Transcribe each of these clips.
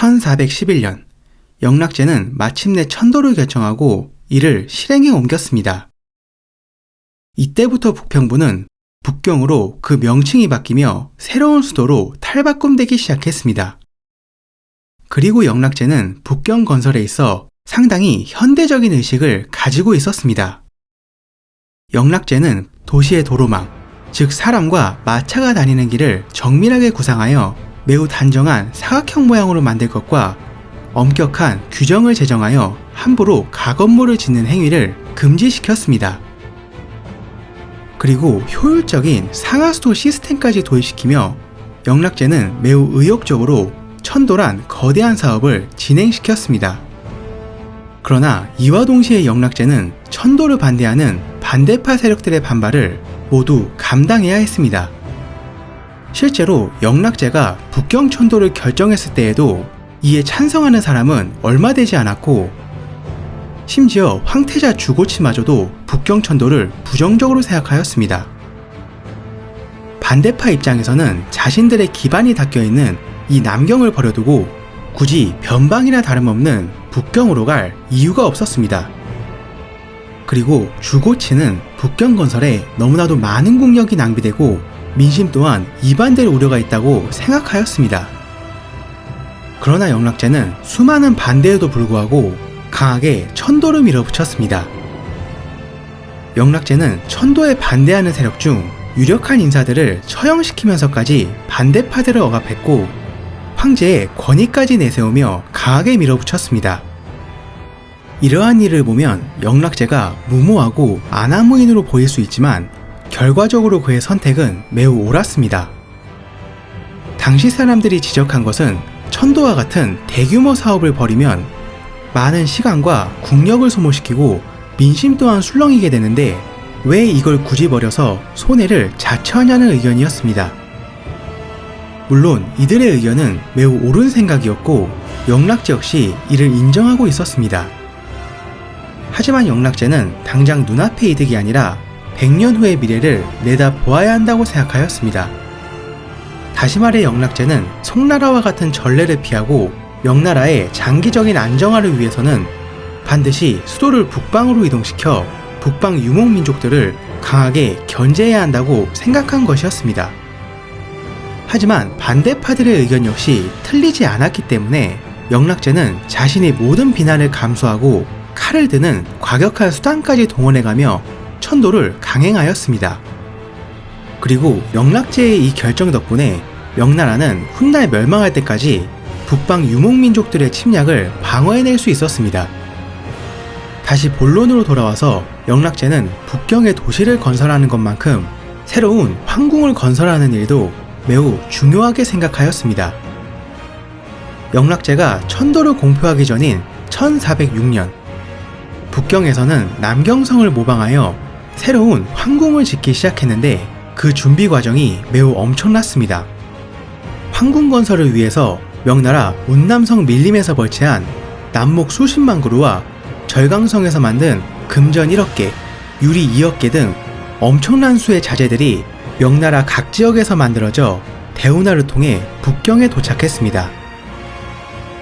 1411년 영락제는 마침내 천도를 결정하고 이를 실행에 옮겼습니다. 이때부터 북평부는 북경으로 그 명칭이 바뀌며 새로운 수도로 탈바꿈되기 시작했습니다. 그리고 영락제는 북경 건설에 있어 상당히 현대적인 의식을 가지고 있었습니다. 영락제는 도시의 도로망, 즉 사람과 마차가 다니는 길을 정밀하게 구상하여 매우 단정한 사각형 모양으로 만들 것과 엄격한 규정을 제정하여 함부로 가건물을 짓는 행위를 금지시켰습니다. 그리고 효율적인 상하수도 시스템까지 도입시키며 영락제는 매우 의욕적으로 천도란 거대한 사업을 진행시켰습니다. 그러나 이와 동시에 영락제는 천도를 반대하는 반대파 세력들의 반발을 모두 감당해야 했습니다. 실제로 영락제가 북경 천도를 결정했을 때에도 이에 찬성하는 사람은 얼마 되지 않았고 심지어 황태자 주고치마저도 북경 천도를 부정적으로 생각하였습니다. 반대파 입장에서는 자신들의 기반이 닦여 있는 이 남경을 버려두고 굳이 변방이나 다름없는 북경으로 갈 이유가 없었습니다. 그리고 주고치는 북경 건설에 너무나도 많은 공력이 낭비되고 민심 또한 이반될 우려가 있다고 생각하였습니다. 그러나 영락제는 수많은 반대에도 불구하고 강하게 천도를 밀어붙였습니다. 영락제는 천도에 반대하는 세력 중 유력한 인사들을 처형시키면서까지 반대파들을 억압했고 황제의 권위까지 내세우며 강하게 밀어붙였습니다. 이러한 일을 보면 영락제가 무모하고 아나무인으로 보일 수 있지만 결과적으로 그의 선택은 매우 옳았습니다. 당시 사람들이 지적한 것은 천도와 같은 대규모 사업을 벌이면 많은 시간과 국력을 소모시키고 민심 또한 술렁이게 되는데 왜 이걸 굳이 버려서 손해를 자처하냐는 의견이었습니다. 물론 이들의 의견은 매우 옳은 생각이었고 영락제 역시 이를 인정하고 있었습니다. 하지만 영락제는 당장 눈앞의 이득이 아니라 100년 후의 미래를 내다 보아야 한다고 생각하였습니다. 다시 말해 영락제는 송나라와 같은 전례를 피하고 명나라의 장기적인 안정화를 위해서는 반드시 수도를 북방으로 이동시켜 북방 유목 민족들을 강하게 견제해야 한다고 생각한 것이었습니다. 하지만 반대파들의 의견 역시 틀리지 않았기 때문에 영락제는 자신의 모든 비난을 감수하고 칼을 드는 과격한 수단까지 동원해가며 천도를 강행하였습니다. 그리고 영락제의 이 결정 덕분에 명나라는 훗날 멸망할 때까지 북방 유목민족들의 침략을 방어해낼 수 있었습니다. 다시 본론으로 돌아와서 영락제는 북경의 도시를 건설하는 것만큼 새로운 황궁을 건설하는 일도 매우 중요하게 생각하였습니다. 영락제가 천도를 공표하기 전인 1406년 북경에서는 남경성을 모방하여 새로운 황궁을 짓기 시작했는데 그 준비 과정이 매우 엄청났습니다. 황궁 건설을 위해서 명나라 운남성 밀림에서 벌채한 남목 수십만 그루와 절강성에서 만든 금전 1억 개, 유리 2억 개 등 엄청난 수의 자재들이 명나라 각 지역에서 만들어져 대운하를 통해 북경에 도착했습니다.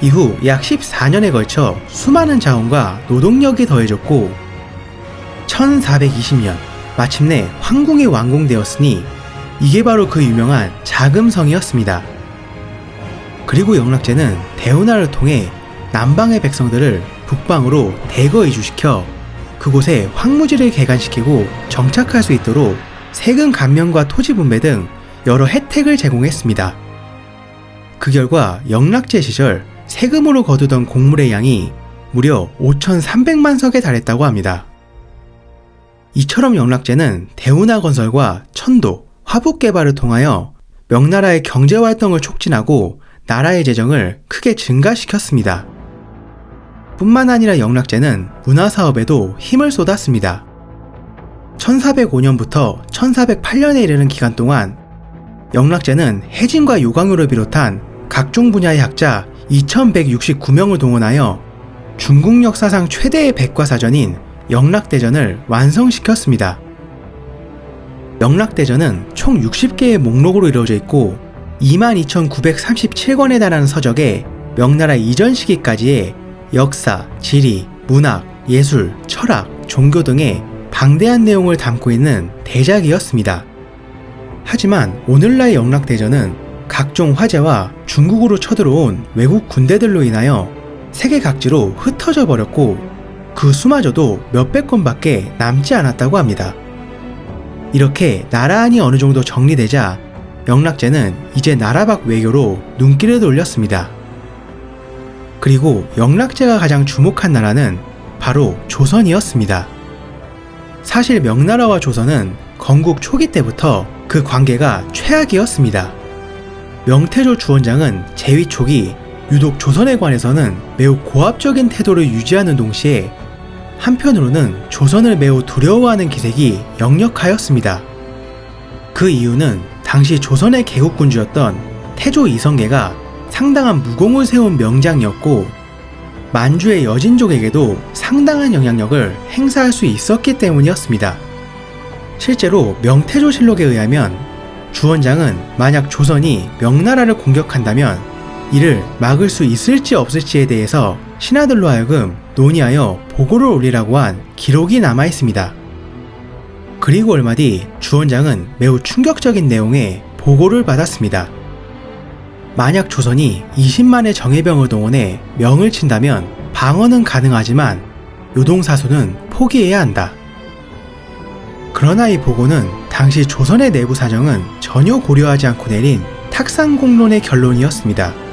이후 약 14년에 걸쳐 수많은 자원과 노동력이 더해졌고 1420년 마침내 황궁이 완공되었으니 이게 바로 그 유명한 자금성이었습니다. 그리고 영락제는 대운하를 통해 남방의 백성들을 북방으로 대거 이주시켜 그곳에 황무지를 개간시키고 정착할 수 있도록 세금 감면과 토지 분배 등 여러 혜택을 제공했습니다. 그 결과 영락제 시절 세금으로 거두던 곡물의 양이 무려 5,300만 석에 달했다고 합니다. 이처럼 영락제는 대운하 건설과 천도, 화북 개발을 통하여 명나라의 경제 활동을 촉진하고 나라의 재정을 크게 증가시켰습니다. 뿐만 아니라 영락제는 문화 사업에도 힘을 쏟았습니다. 1405년부터 1408년에 이르는 기간 동안 영락제는 해진과 요강요를 비롯한 각종 분야의 학자 2169명을 동원하여 중국 역사상 최대의 백과사전인 영락대전을 완성시켰습니다. 영락대전은 총 60개의 목록으로 이루어져 있고 22,937권에 달하는 서적에 명나라 이전 시기까지의 역사, 지리, 문학, 예술, 철학, 종교 등의 방대한 내용을 담고 있는 대작이었습니다. 하지만 오늘날 영락대전은 각종 화재와 중국으로 쳐들어온 외국 군대들로 인하여 세계 각지로 흩어져 버렸고 그 수마저도 몇백 건밖에 남지 않았다고 합니다. 이렇게 나라안이 어느 정도 정리되자 영락제는 이제 나라 밖 외교로 눈길을 돌렸습니다. 그리고 영락제가 가장 주목한 나라는 바로 조선이었습니다. 사실 명나라와 조선은 건국 초기 때부터 그 관계가 최악이었습니다. 명태조 주원장은 재위 초기 유독 조선에 관해서는 매우 고압적인 태도를 유지하는 동시에 한편으로는 조선을 매우 두려워하는 기색이 역력하였습니다. 그 이유는 당시 조선의 개국군주였던 태조 이성계가 상당한 무공을 세운 명장이었고 만주의 여진족에게도 상당한 영향력을 행사할 수 있었기 때문이었습니다. 실제로 명태조실록에 의하면 주원장은 만약 조선이 명나라를 공격한다면 이를 막을 수 있을지 없을지에 대해서 신하들로 하여금 논의하여 보고를 올리라고 한 기록이 남아 있습니다. 그리고 얼마 뒤 주원장은 매우 충격적인 내용의 보고를 받았습니다. 만약 조선이 20만의 정예병을 동원해 명을 친다면 방어는 가능하지만 요동사수는 포기해야 한다. 그러나 이 보고는 당시 조선의 내부 사정은 전혀 고려하지 않고 내린 탁상공론의 결론이었습니다.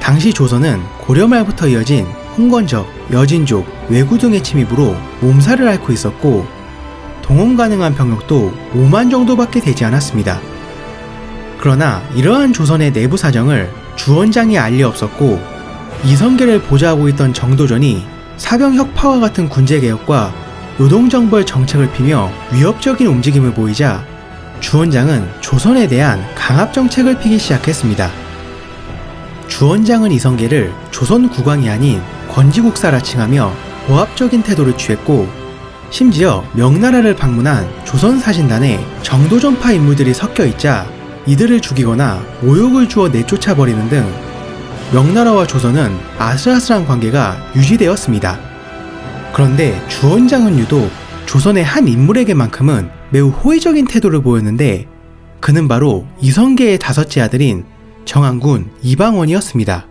당시 조선은 고려 말부터 이어진 홍건적, 여진족, 왜구 등의 침입으로 몸살을 앓고 있었고 동원 가능한 병력도 5만 정도밖에 되지 않았습니다. 그러나 이러한 조선의 내부 사정을 주원장이 알 리 없었고 이성계를 보좌하고 있던 정도전이 사병 혁파와 같은 군제 개혁과 노동정벌 정책을 피며 위협적인 움직임을 보이자 주원장은 조선에 대한 강압 정책을 피기 시작했습니다. 주원장은 이성계를 조선 국왕이 아닌 건지국사라 칭하며 고압적인 태도를 취했고 심지어 명나라를 방문한 조선 사신단에 정도전파 인물들이 섞여 있자 이들을 죽이거나 모욕을 주어 내쫓아 버리는 등 명나라와 조선은 아슬아슬한 관계가 유지되었습니다. 그런데 주원장은 유독 조선의 한 인물에게만큼은 매우 호의적인 태도를 보였는데 그는 바로 이성계의 다섯째 아들인 정한군 이방원이었습니다.